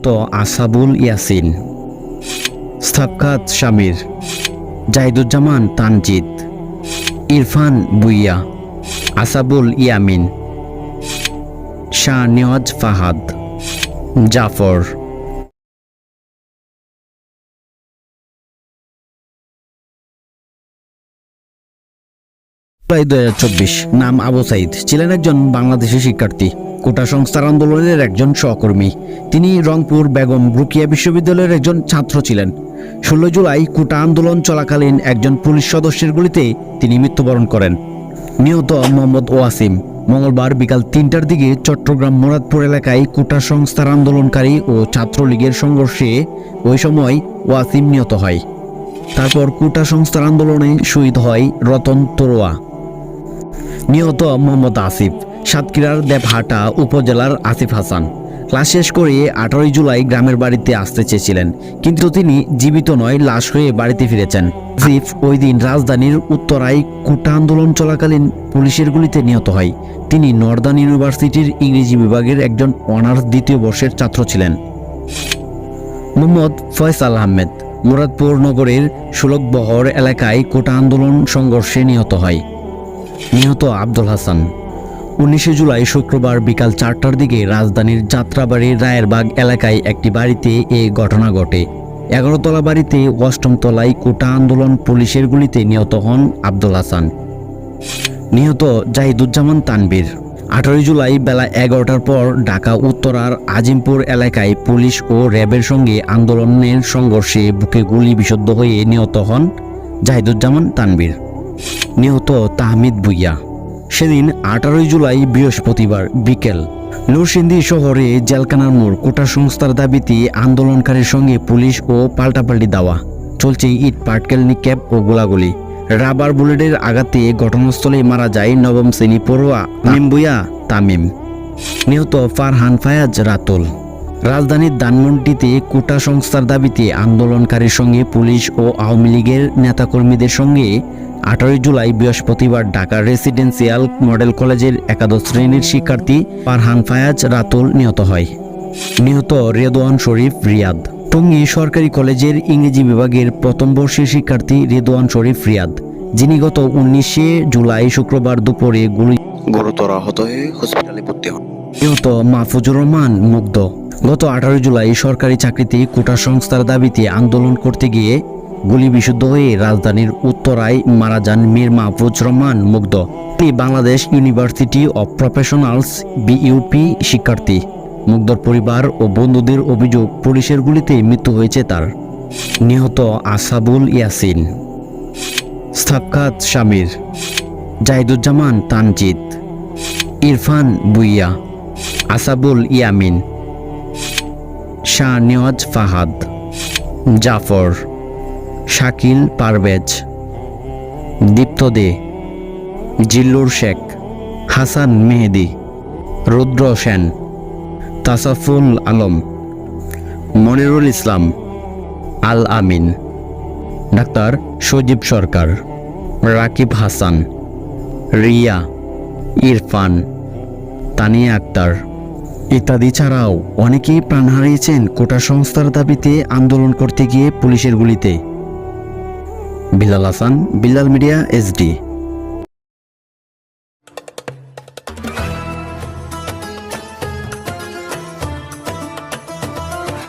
তো আসাবুল ইয়াসিন। স্থাপকাত শামির, জাহিদুজ্জামান তানজিদ, ইরফান বুইয়া, আসাবুল ইয়ামিন, শাহ নিয়াজ ফাহাদ, জাফর। জুলাই দুই হাজার চব্বিশ। নাম আবু সাইদ। ছিলেন একজন বাংলাদেশি শিক্ষার্থী। কোটা সংস্থার আন্দোলনের একজন সহকর্মী। তিনি রংপুর বেগম রুকিয়া বিশ্ববিদ্যালয়ের একজন ছাত্র ছিলেন। ষোলো জুলাই কোটা আন্দোলন চলাকালীন একজন পুলিশ সদস্যের গুলিতে তিনি মৃত্যুবরণ করেন। নিহত মোহাম্মদ ওয়াসিম। মঙ্গলবার বিকাল তিনটার দিকে চট্টগ্রাম মোরাদপুর এলাকায় কোটা সংস্থার আন্দোলনকারী ও ছাত্রলীগের সংঘর্ষে ওই সময় ওয়াসিম নিহত হয়। তারপর কোটা সংস্থার আন্দোলনে শহীদ হয় রতন তরোয়া। নিহত মোহাম্মদ আসিফ, সাতক্ষীরার দেবহাটা উপজেলার আসিফ হাসান। ক্লাস শেষ করে আঠারোই জুলাই গ্রামের বাড়িতে আসতে চেয়েছিলেন, কিন্তু তিনি জীবিত নয়, লাশ হয়ে বাড়িতে ফিরেছেন। আসিফ ওই দিন রাজধানীর উত্তরায় কুটা আন্দোলন চলাকালীন পুলিশের গুলিতে নিহত হয়। তিনি নর্দার্ন ইউনিভার্সিটির ইংরেজি বিভাগের একজন অনার্স দ্বিতীয় বর্ষের ছাত্র ছিলেন। মোহাম্মদ ফয়সাল আহমেদ, মুরাদপুর নগরের সুলকবহর এলাকায় কোটা আন্দোলন সংঘর্ষে নিহত হয়। নিহত আব্দুল হাসান। উনিশে জুলাই শুক্রবার বিকাল চারটার দিকে রাজধানীর যাত্রাবাড়ির রায়েরবাগ এলাকায় একটি বাড়িতে এ ঘটনা ঘটে। এগারোতলা বাড়িতে অষ্টম তলায় কোটা আন্দোলন পুলিশের গুলিতে নিহত হন আব্দুল হাসান। নিহত জাহিদুজ্জামান তানবীর আঠারোই জুলাই বেলা এগারোটার পর ঢাকা উত্তরার আজিমপুর এলাকায় পুলিশ ও র্যাবের সঙ্গে আন্দোলনের সংঘর্ষে বুকে গুলি বিশুদ্ধ হয়ে নিহত হন জাহিদুজ্জামান তানবীর নিহত তাহমিদ ভুইয়া। সেদিন আঠারোই জুলাই বৃহস্পতিবার বিকেল নরসিংদী শহরে জেলকানার মোড় কোটা সংস্থার দাবিতে আন্দোলনকারীর সঙ্গে পুলিশ ও পাল্টাপাল্টি দাওয়া। চলছে ইট, পাটকেল, নিক্ষেপ ও গোলাগুলি। রাবার বুলেটের আঘাতে ঘটনাস্থলে মারা যায় নবম শ্রেণি পড়ুয়া তামিম ভুইয়া, তামিম। নিহত ফারহান ফায়াজ রাতুল। রাজধানীর ধানমন্ডিতে কোটা সংস্থার দাবিতে আন্দোলনকারীর সঙ্গে পুলিশ ও আওয়ামী লীগের নেতাকর্মীদের সঙ্গে আঠারোই জুলাই বৃহস্পতিবার ঢাকার রেসিডেন্সিয়াল মডেল কলেজের একাদশ শ্রেণির শিক্ষার্থী ফারহান ফায়াজ রাতুল নিহত হয়। নিহত রেদওয়ান শরীফ রিয়াদ। টঙ্গী সরকারি কলেজের ইংরেজি বিভাগের প্রথম বর্ষের শিক্ষার্থী রেদওয়ান শরীফ রিয়াদ যিনি গত উনিশে জুলাই শুক্রবার দুপুরে গুলি গুরুতর আহত হয়ে হসপিটালে ভর্তি হন। নিহত মাহফুজুর রহমান মুগ্ধ। গত আঠারো জুলাই সরকারি চাকরিতে কোটা সংস্থার দাবিতে আন্দোলন করতে গিয়ে গুলি বিশুদ্ধ হয়ে রাজধানীর উত্তরায় মারা যান মীর মাহফুজ রহমান মুগ্ধ। তিনি Bangladesh university of professionals, BUP শিক্ষার্থী। মুগ্ধর পরিবার ও বন্ধুদের অভিযোগ, পুলিশের গুলিতে মৃত্যু হয়েছে তার। নিহত আসাবুল ইয়াসিন। স্থাপকাত শামির জাহিদুজ্জামান তানজিদ। ইরফান বুইয়া। আসাবুল ইয়ামিন। শাহ নিয়াজ ফাহাদ। জাফর। শাকিল পারভেজ, দীপ্ত দে, জিল্লুর শেখ, হাসান মেহেদি, রুদ্র সেন, তাসাফুল আলম, মনিরুল ইসলাম, আল আমিন, ডাক্তার সজীব সরকার, রাকিব হাসান, রিয়া, ইরফান, তানিয়া আক্তার ইত্যাদি ছাড়াও অনেকেই প্রাণ হারিয়েছেন কোটা সংস্থার দাবিতে আন্দোলন করতে গিয়ে পুলিশের গুলিতে। Bilal Hasan Bilal media SD